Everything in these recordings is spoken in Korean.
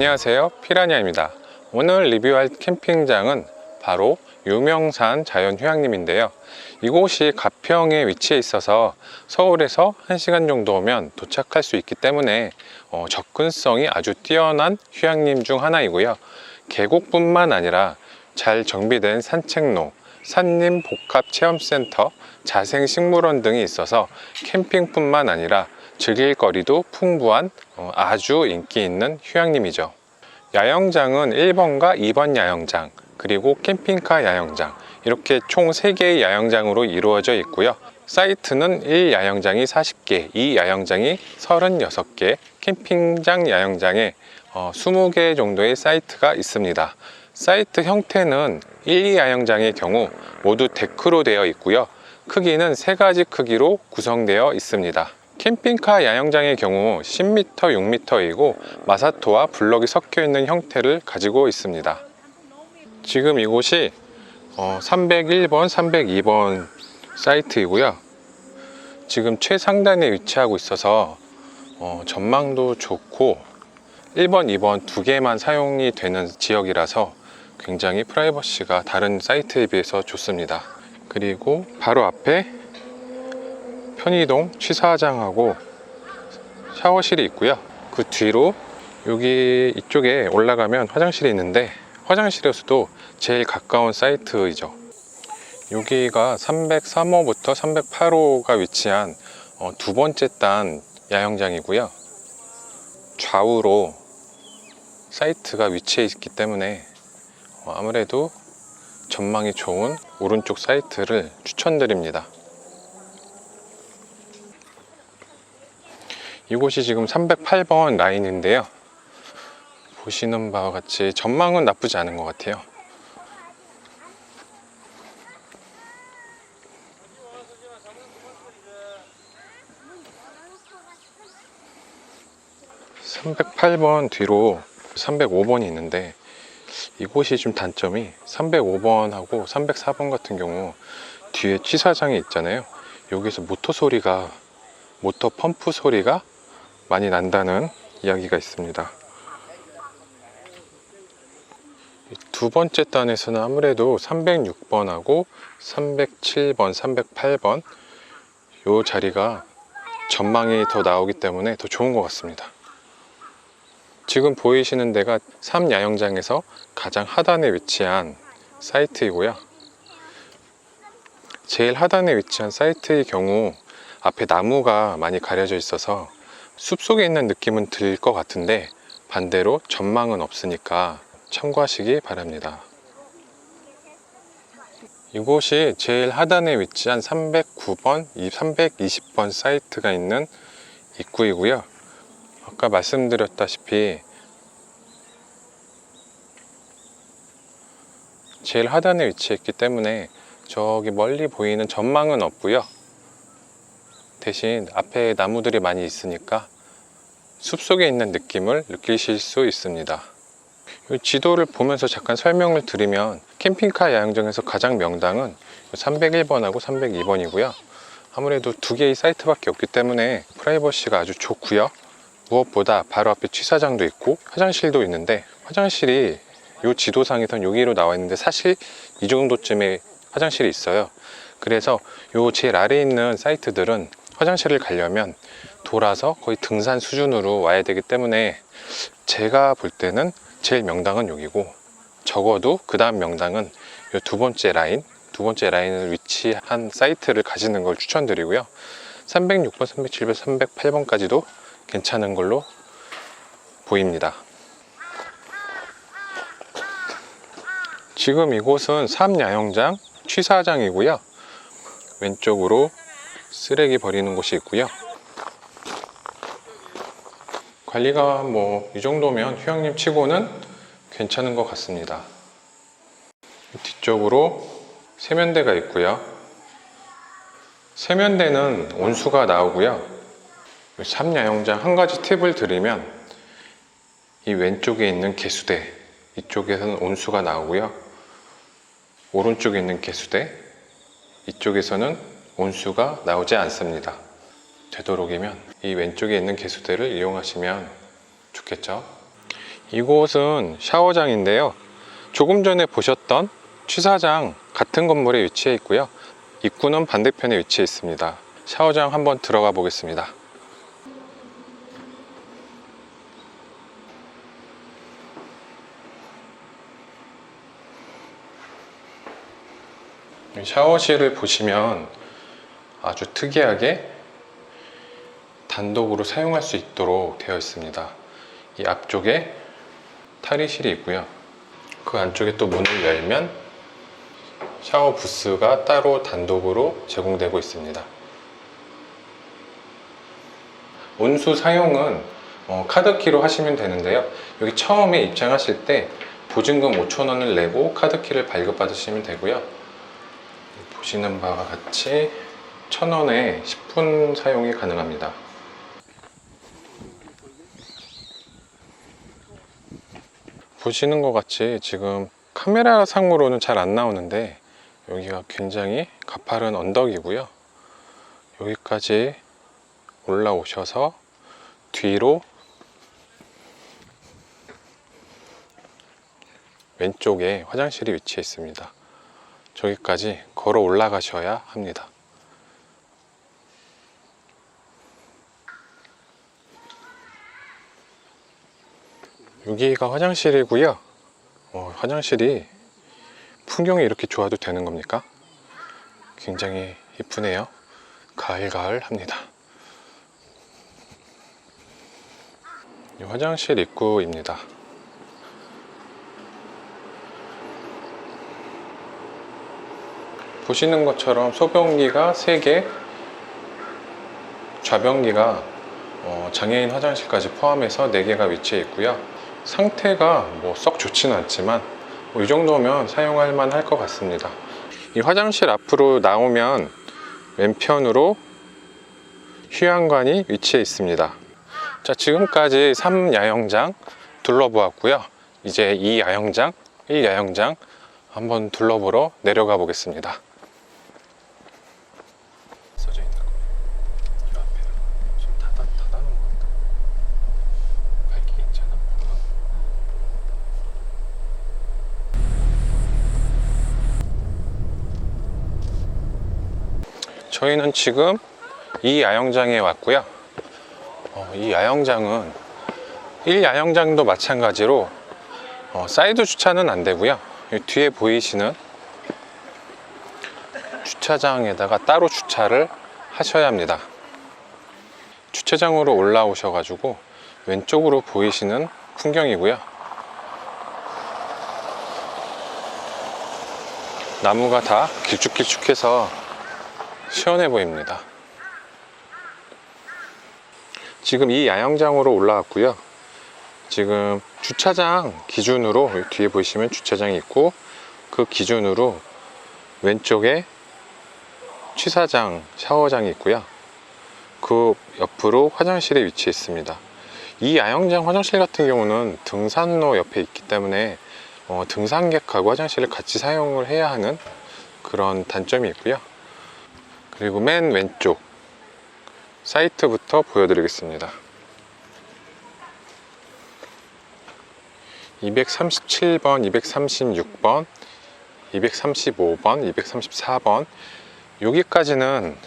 안녕하세요. 피라냐입니다. 오늘 리뷰할 캠핑장은 바로 유명산 자연휴양림인데요. 이곳이 가평에 위치해 있어서 서울에서 1시간 정도 오면 도착할 수 있기 때문에 어, 접근성이 아주 뛰어난 휴양림 중 하나이고요. 계곡뿐만 아니라 잘 정비된 산책로, 산림 복합 체험센터, 자생식물원 등이 있어서 캠핑뿐만 아니라 즐길 거리도 풍부한 어, 아주 인기 있는 휴양림이죠. 야영장은 1번과 2번 야영장, 그리고 캠핑카 야영장, 이렇게 총 3개의 야영장으로 이루어져 있고요. 사이트는 1야영장이 40개, 2야영장이 36개, 캠핑장 야영장에 어, 20개 정도의 사이트가 있습니다. 사이트 형태는 1, 2야영장의 경우 모두 데크로 되어 있고요. 크기는 세 가지 크기로 구성되어 있습니다. 캠핑카 야영장의 경우 10m, 6m이고 마사토와 블럭이 섞여 있는 형태를 가지고 있습니다. 지금 이곳이 어, 301번, 302번 사이트이고요. 지금 최상단에 위치하고 있어서 어, 전망도 좋고 1번, 2번 두 개만 사용이 되는 지역이라서 굉장히 프라이버시가 다른 사이트에 비해서 좋습니다. 그리고 바로 앞에 편의동 취사장하고 샤워실이 있고요. 그 뒤로 여기 이쪽에 올라가면 화장실이 있는데 화장실에서도 제일 가까운 사이트이죠. 여기가 303호부터 308호가 위치한 어, 두 번째 단 야영장이고요. 좌우로 사이트가 위치해 있기 때문에 어, 아무래도 전망이 좋은 오른쪽 사이트를 추천드립니다. 이곳이 지금 308번 라인인데요. 보시는 바와 같이 전망은 나쁘지 않은 것 같아요. (308번) 뒤로 (305번이) 있는데 이곳이 좀 단점이 305번하고 304번 같은 경우 뒤에 취사장이 있잖아요. 여기서 모터 소리가 모터 펌프 소리가 많이 난다는 이야기가 있습니다. 이두 번째 단에서는 아무래도 306번하고 307번, 308번 요 자리가 전망이 더 나오기 때문에 더 좋은 것 같습니다. 지금 보이시는 데가 3야영장에서 가장 하단에 위치한 사이트이고요. 제일 하단에 위치한 사이트의 경우 앞에 나무가 많이 가려져 있어서 숲속에 있는 느낌은 들 것 같은데 반대로 전망은 없으니까 참고하시기 바랍니다. 이곳이 제일 하단에 위치한 309번, 320번 사이트가 있는 입구이고요. 아까 말씀드렸다시피 제일 하단에 위치했기 때문에 저기 멀리 보이는 전망은 없고요. 대신 앞에 나무들이 많이 있으니까 숲속에 있는 느낌을 느끼실 수 있습니다. 이 지도를 보면서 잠깐 설명을 드리면 캠핑카 야영장에서 가장 명당은 301번하고 302번이고요. 아무래도 두 개의 사이트밖에 없기 때문에 프라이버시가 아주 좋고요. 무엇보다 바로 앞에 취사장도 있고 화장실도 있는데 화장실이 이 지도상에선 여기로 나와 있는데 사실 이 정도쯤에 화장실이 있어요. 그래서 요 제일 아래에 있는 사이트들은 화장실을 가려면 돌아서 거의 등산 수준으로 와야 되기 때문에 제가 볼 때는 제일 명당은 여기고 적어도 그 다음 명당은 이 두 번째 라인 두 번째 라인을 위치한 사이트를 가시는 걸 추천드리고요. 306번, 307번, 308번까지도 괜찮은 걸로 보입니다. 지금 이곳은 삼야영장 취사장이고요. 왼쪽으로 쓰레기 버리는 곳이 있고요 관리가 뭐 이 정도면 휴양림 치고는 괜찮은 것 같습니다. 뒤쪽으로 세면대가 있고요. 세면대는 온수가 나오고요. 삼야영장 한 가지 팁을 드리면 이 왼쪽에 있는 개수대 이쪽에서는 온수가 나오고요. 오른쪽에 있는 개수대 이쪽에서는 온수가 나오지 않습니다. 되도록이면 이 왼쪽에 있는 개수대를 이용하시면 좋겠죠. 이곳은 샤워장인데요. 조금 전에 보셨던 취사장 같은 건물에 위치해 있고요. 입구는 반대편에 위치해 있습니다. 샤워장 한번 들어가 보겠습니다. 샤워실을 보시면 아주 특이하게 단독으로 사용할 수 있도록 되어 있습니다. 이 앞쪽에 탈의실이 있고요. 그 안쪽에 또 문을 열면 샤워 부스가 따로 단독으로 제공되고 있습니다. 온수 사용은 어, 카드키로 하시면 되는데요. 여기 처음에 입장하실 때 보증금 5,000원을 내고 카드키를 발급받으시면 되고요. 보시는 바와 같이 1,000원에 10분 사용이 가능합니다. 보시는 것 같이 지금 카메라 상으로는 잘 안 나오는데 여기가 굉장히 가파른 언덕이고요. 여기까지 올라오셔서 뒤로 왼쪽에 화장실이 위치해 있습니다. 저기까지 걸어 올라가셔야 합니다. 여기가 화장실이고요. 어, 화장실이 풍경이 이렇게 좋아도 되는 겁니까? 굉장히 이쁘네요. 가을가을 합니다. 이 화장실 입구입니다. 보시는 것처럼 소변기가 3개, 좌변기가 어, 장애인 화장실까지 포함해서 4개가 위치해 있고요. 상태가 뭐 썩 좋지는 않지만 뭐 이 정도면 사용할 만할 것 같습니다. 이 화장실 앞으로 나오면 왼편으로 휴양관이 위치해 있습니다. 자, 지금까지 3야영장 둘러보았고요. 이제 2야영장, 1야영장 한번 둘러보러 내려가 보겠습니다. 써져 있는 거. 이 앞에 좀 닫아 닫아 놓은 것 같다. 밝기 괜찮아? 저희는 지금 이 야영장에 왔고요. 어, 이 야영장은 1야영장도 마찬가지로 어, 사이드 주차는 안 되고요. 이 뒤에 보이시는 주차장에다가 따로 주차를 하셔야 합니다. 주차장으로 올라오셔 가지고 왼쪽으로 보이시는 풍경이고요. 나무가 다 길쭉길쭉해서 시원해 보입니다. 지금 이 야영장으로 올라왔고요. 지금 주차장 기준으로 뒤에 보시면 주차장이 있고 그 기준으로 왼쪽에 취사장, 샤워장이 있고요. 그 옆으로 화장실에 위치해 있습니다. 이 야영장 화장실 같은 경우는 등산로 옆에 있기 때문에 어, 등산객하고 화장실을 같이 사용을 해야 하는 그런 단점이 있고요. 그리고 맨 왼쪽 사이트부터 보여드리겠습니다. 237번, 236번, 235번, 234번 여기까지는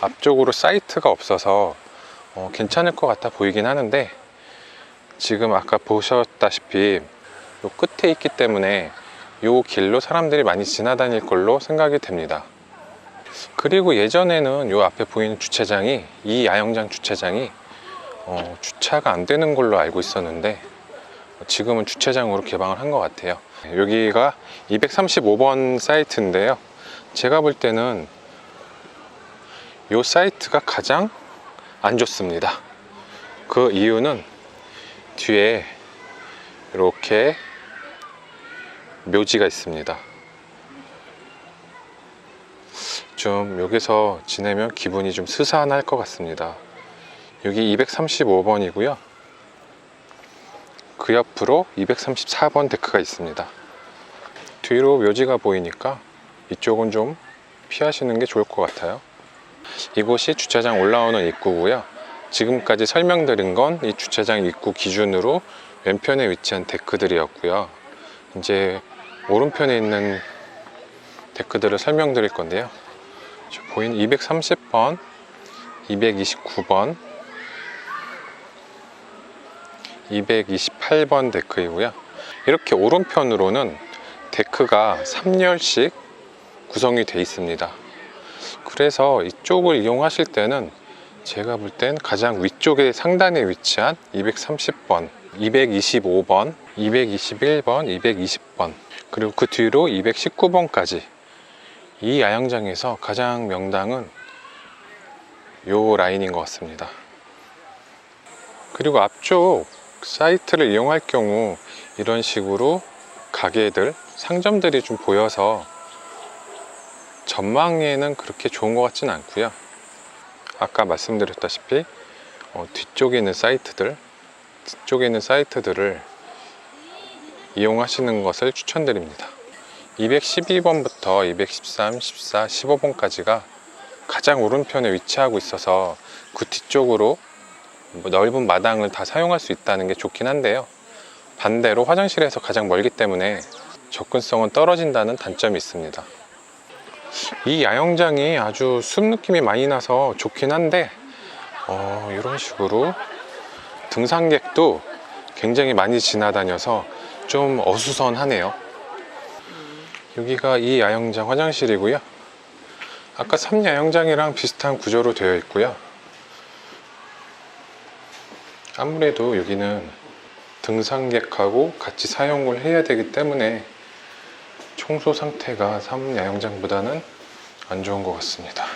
앞쪽으로 사이트가 없어서 어, 괜찮을 것 같아 보이긴 하는데 지금 아까 보셨다시피 요 끝에 있기 때문에 요 길로 사람들이 많이 지나다닐 걸로 생각이 됩니다. 그리고 예전에는 요 앞에 보이는 주차장이 이 야영장 주차장이 어, 주차가 안 되는 걸로 알고 있었는데 지금은 주차장으로 개방을 한 것 같아요. 여기가 235번 사이트인데요. 제가 볼 때는 이 사이트가 가장 안 좋습니다. 그 이유는 뒤에 이렇게 묘지가 있습니다. 좀 여기서 지내면 기분이 좀 스산할 것 같습니다. 여기 235번이고요. 그 옆으로 234번 데크가 있습니다. 뒤로 묘지가 보이니까 이쪽은 좀 피하시는 게 좋을 것 같아요. 이곳이 주차장 올라오는 입구고요. 지금까지 설명드린 건 이 주차장 입구 기준으로 왼편에 위치한 데크들이었고요. 이제 오른편에 있는 데크들을 설명드릴 건데요. 저 보이는 230번, 229번, 228번 데크이고요. 이렇게 오른편으로는 데크가 3열씩 구성이 되어 있습니다. 그래서 이쪽을 이용하실 때는 제가 볼 땐 가장 위쪽에 상단에 위치한 230번, 225번, 221번, 220번, 그리고 그 뒤로 219번까지 이 야영장에서 가장 명당은 요 라인인 것 같습니다. 그리고 앞쪽 사이트를 이용할 경우 이런 식으로 가게들, 상점들이 좀 보여서 전망에는 그렇게 좋은 것 같진 않고요. 아까 말씀드렸다시피 어, 뒤쪽에 있는 사이트들, 뒤쪽에 있는 사이트들을 이용하시는 것을 추천드립니다. 212번부터 213, 14, 15번까지가 가장 오른편에 위치하고 있어서 그 뒤쪽으로 뭐 넓은 마당을 다 사용할 수 있다는 게 좋긴 한데요. 반대로 화장실에서 가장 멀기 때문에 접근성은 떨어진다는 단점이 있습니다. 이 야영장이 아주 숲 느낌이 많이 나서 좋긴 한데 어, 이런 식으로 등산객도 굉장히 많이 지나다녀서 좀 어수선하네요. 여기가 이 야영장 화장실이고요. 아까 3야영장이랑 비슷한 구조로 되어 있고요. 아무래도 여기는 등산객하고 같이 사용을 해야 되기 때문에 청소 상태가 3야영장보다는 안 좋은 것 같습니다.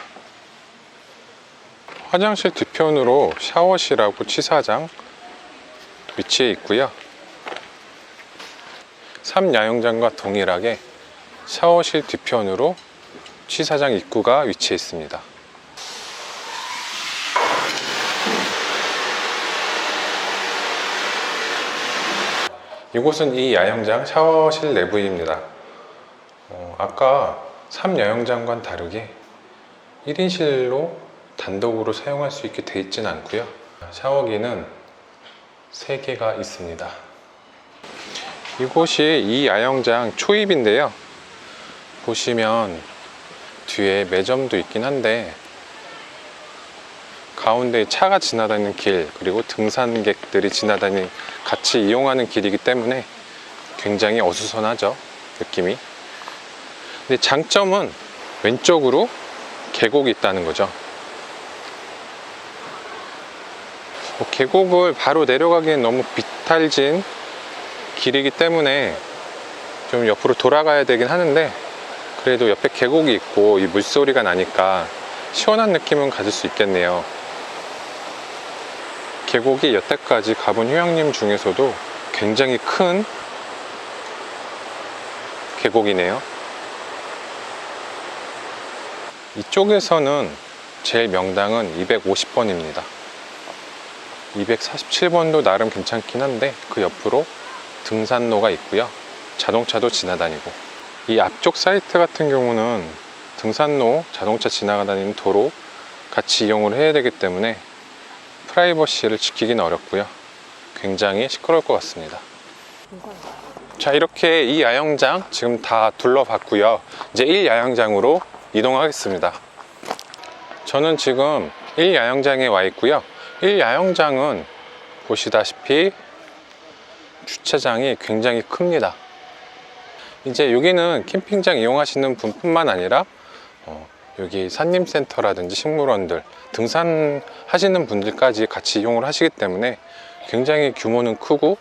화장실 뒤편으로 샤워실하고 치사장 위치해 있고요. 3야영장과 동일하게 샤워실 뒤편으로 취사장 입구가 위치해 있습니다. 이곳은 이 야영장 샤워실 내부입니다. 어, 아까 3야영장과는 다르게 1인실로 단독으로 사용할 수 있게 되어 있지는 않고요. 샤워기는 3개가 있습니다. 이곳이 이 야영장 초입인데요. 보시면 뒤에 매점도 있긴 한데 가운데 차가 지나다니는 길 그리고 등산객들이 지나다니는 같이 이용하는 길이기 때문에 굉장히 어수선하죠 느낌이. 근데 장점은 왼쪽으로 계곡이 있다는 거죠. 뭐 계곡을 바로 내려가기엔 너무 비탈진 길이기 때문에 좀 옆으로 돌아가야 되긴 하는데 그래도 옆에 계곡이 있고 이 물소리가 나니까 시원한 느낌은 가질 수 있겠네요. 계곡이 여태까지 가본 휴양림 중에서도 굉장히 큰 계곡이네요. 이쪽에서는 제일 명당은 250번입니다. 247번도 나름 괜찮긴 한데 그 옆으로 등산로가 있고요. 자동차도 지나다니고 이 앞쪽 사이트 같은 경우는 등산로, 자동차 지나다니는 도로 같이 이용을 해야 되기 때문에 프라이버시를 지키기는 어렵고요. 굉장히 시끄러울 것 같습니다. 자, 이렇게 이 야영장 지금 다 둘러봤고요. 이제 1야영장으로 이동하겠습니다. 저는 지금 1야영장에 와 있고요. 1야영장은 보시다시피 주차장이 굉장히 큽니다. 이제 여기는 캠핑장 이용하시는 분뿐만 아니라 어, 여기 산림센터라든지 식물원들 등산하시는 분들까지 같이 이용을 하시기 때문에 굉장히 규모는 크고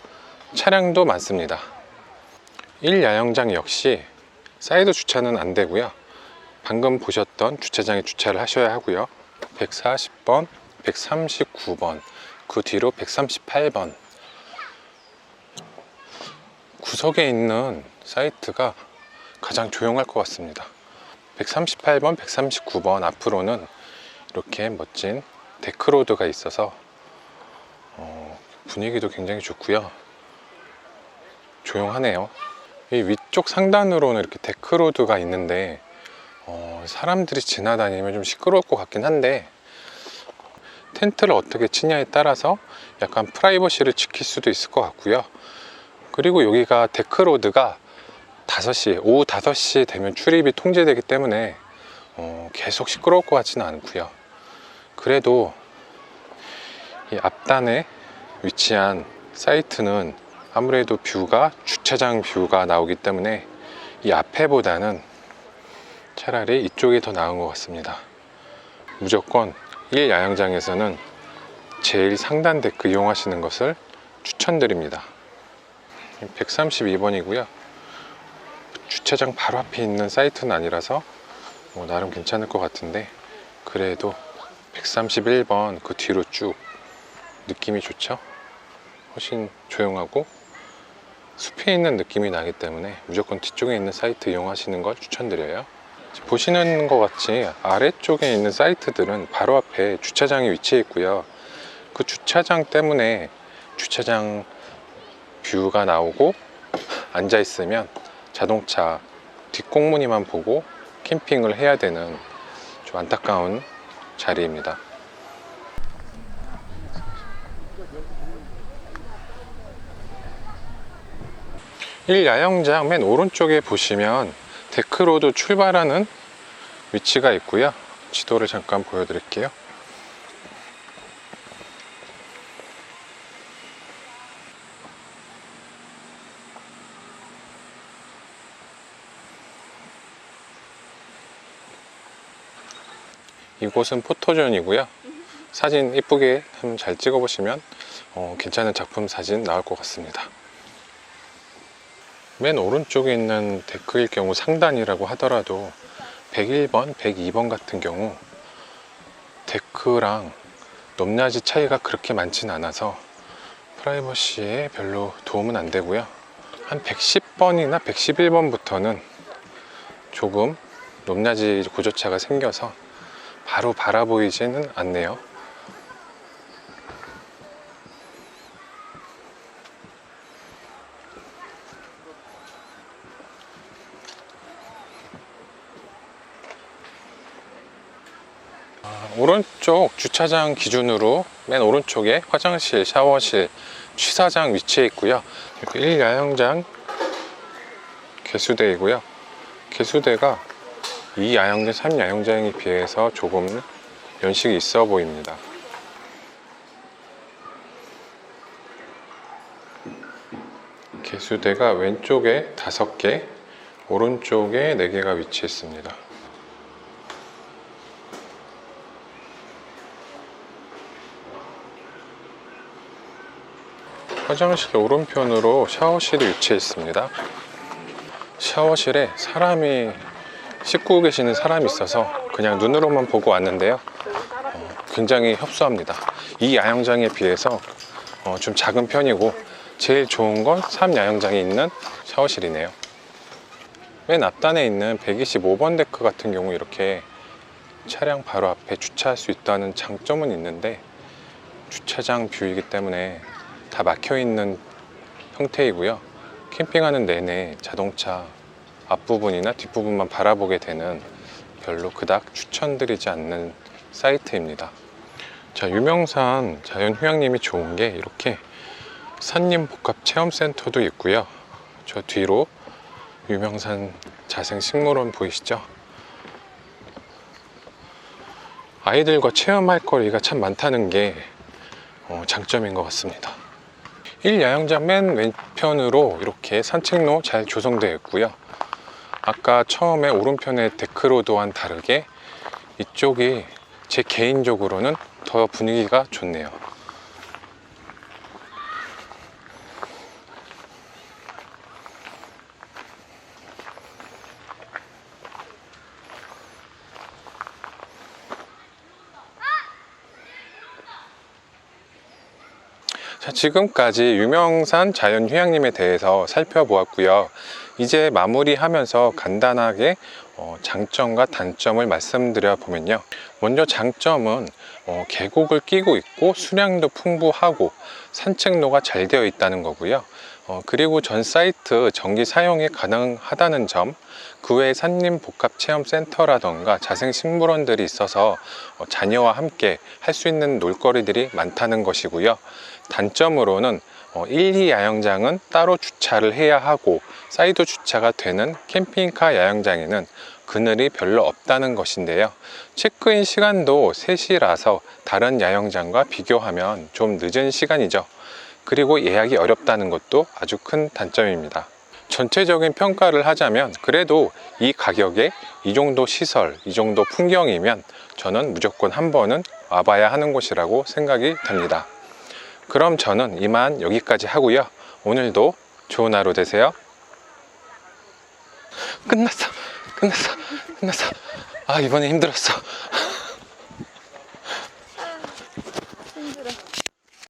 차량도 많습니다. 1야영장 역시 사이드 주차는 안 되고요. 방금 보셨던 주차장에 주차를 하셔야 하고요. 140번, 139번, 그 뒤로 138번. 구석에 있는 사이트가 가장 조용할 것 같습니다. 138번, 139번 앞으로는 이렇게 멋진 데크로드가 있어서 어, 분위기도 굉장히 좋고요. 조용하네요. 이 위쪽 상단으로는 이렇게 데크로드가 있는데 어, 사람들이 지나다니면 좀 시끄러울 것 같긴 한데 텐트를 어떻게 치냐에 따라서 약간 프라이버시를 지킬 수도 있을 것 같고요. 그리고 여기가 데크로드가 5시, 오후 5시 되면 출입이 통제되기 때문에 어, 계속 시끄러울 것 같지는 않고요. 그래도 이 앞단에 위치한 사이트는 아무래도 뷰가 주차장 뷰가 나오기 때문에 이 앞에보다는 차라리 이쪽이 더 나은 것 같습니다. 무조건 1 야영장에서는 제일 상단 데크 이용하시는 것을 추천드립니다. 132번이고요. 주차장 바로 앞에 있는 사이트는 아니라서 뭐 나름 괜찮을 것 같은데 그래도 131번 그 뒤로 쭉 느낌이 좋죠? 훨씬 조용하고 숲에 있는 느낌이 나기 때문에 무조건 뒤쪽에 있는 사이트 이용하시는 걸 추천드려요. 보시는 것 같이 아래쪽에 있는 사이트들은 바로 앞에 주차장이 위치해 있고요. 그 주차장 때문에 주차장 뷰가 나오고 앉아 있으면 자동차 뒷공무니만 보고 캠핑을 해야 되는 좀 안타까운 자리입니다. 일 야영장 맨 오른쪽에 보시면 데크로드 출발하는 위치가 있고요. 지도를 잠깐 보여드릴게요. 이곳은 포토존이고요. 사진 이쁘게 한번 잘 찍어 보시면 어, 괜찮은 작품 사진 나올 것 같습니다. 맨 오른쪽에 있는 데크일 경우 상단이라고 하더라도 101번, 102번 같은 경우 데크랑 높낮이 차이가 그렇게 많진 않아서 프라이버시에 별로 도움은 안 되고요. 한 110번이나 111번부터는 조금 높낮이 고조차가 생겨서 바로 바라보이지는 않네요. 아, 오른쪽 주차장 기준으로 맨 오른쪽에 화장실, 샤워실, 취사장 위치해 있고요. 이렇게 1야영장 개수대이고요. 개수대가 2야영장, 3야영장에 비해서 조금 연식이 있어 보입니다. 개수대가 왼쪽에 5개, 오른쪽에 4개가 위치했습니다. 화장실 오른편으로 샤워실이 위치해 있습니다. 샤워실에 사람이 씻고 계시는 사람이 있어서 그냥 눈으로만 보고 왔는데요. 어, 굉장히 협소합니다. 이 야영장에 비해서 어, 좀 작은 편이고 제일 좋은 건 3야영장에 있는 샤워실이네요. 맨 앞단에 있는 125번 데크 같은 경우 이렇게 차량 바로 앞에 주차할 수 있다는 장점은 있는데 주차장 뷰이기 때문에 다 막혀 있는 형태이고요. 캠핑하는 내내 자동차 앞부분이나 뒷부분만 바라보게 되는 별로 그닥 추천드리지 않는 사이트입니다. 자, 유명산 자연휴양림이 좋은 게 이렇게 산림 복합 체험센터도 있고요. 저 뒤로 유명산 자생식물원 보이시죠? 아이들과 체험할 거리가 참 많다는 게 어, 장점인 것 같습니다. 1야영장 맨 왼편으로 이렇게 산책로 잘 조성되어 있고요. 아까 처음에 오른편의 데크로드와는 다르게 이쪽이 제 개인적으로는 더 분위기가 좋네요. 자, 지금까지 유명산 자연휴양림에 대해서 살펴보았고요. 이제 마무리하면서 간단하게 어, 장점과 단점을 말씀드려 보면요. 먼저 장점은 어, 계곡을 끼고 있고 수량도 풍부하고 산책로가 잘 되어 있다는 거고요. 어, 그리고 전 사이트 전기 사용이 가능하다는 점, 그 외에 산림 복합 체험 센터라던가 자생 식물원들이 있어서 어, 자녀와 함께 할 수 있는 놀거리들이 많다는 것이고요. 단점으로는 어, 1, 2 야영장은 따로 주차를 해야 하고 사이드 주차가 되는 캠핑카 야영장에는 그늘이 별로 없다는 것인데요. 체크인 시간도 3시라서 다른 야영장과 비교하면 좀 늦은 시간이죠. 그리고 예약이 어렵다는 것도 아주 큰 단점입니다. 전체적인 평가를 하자면 그래도 이 가격에 이 정도 시설, 이 정도 풍경이면 저는 무조건 한 번은 와봐야 하는 곳이라고 생각이 됩니다. 그럼 저는 이만 여기까지 하고요. 오늘도 좋은 하루 되세요. 끝났어. 끝났어. 끝났어. 아, 이번에 힘들었어.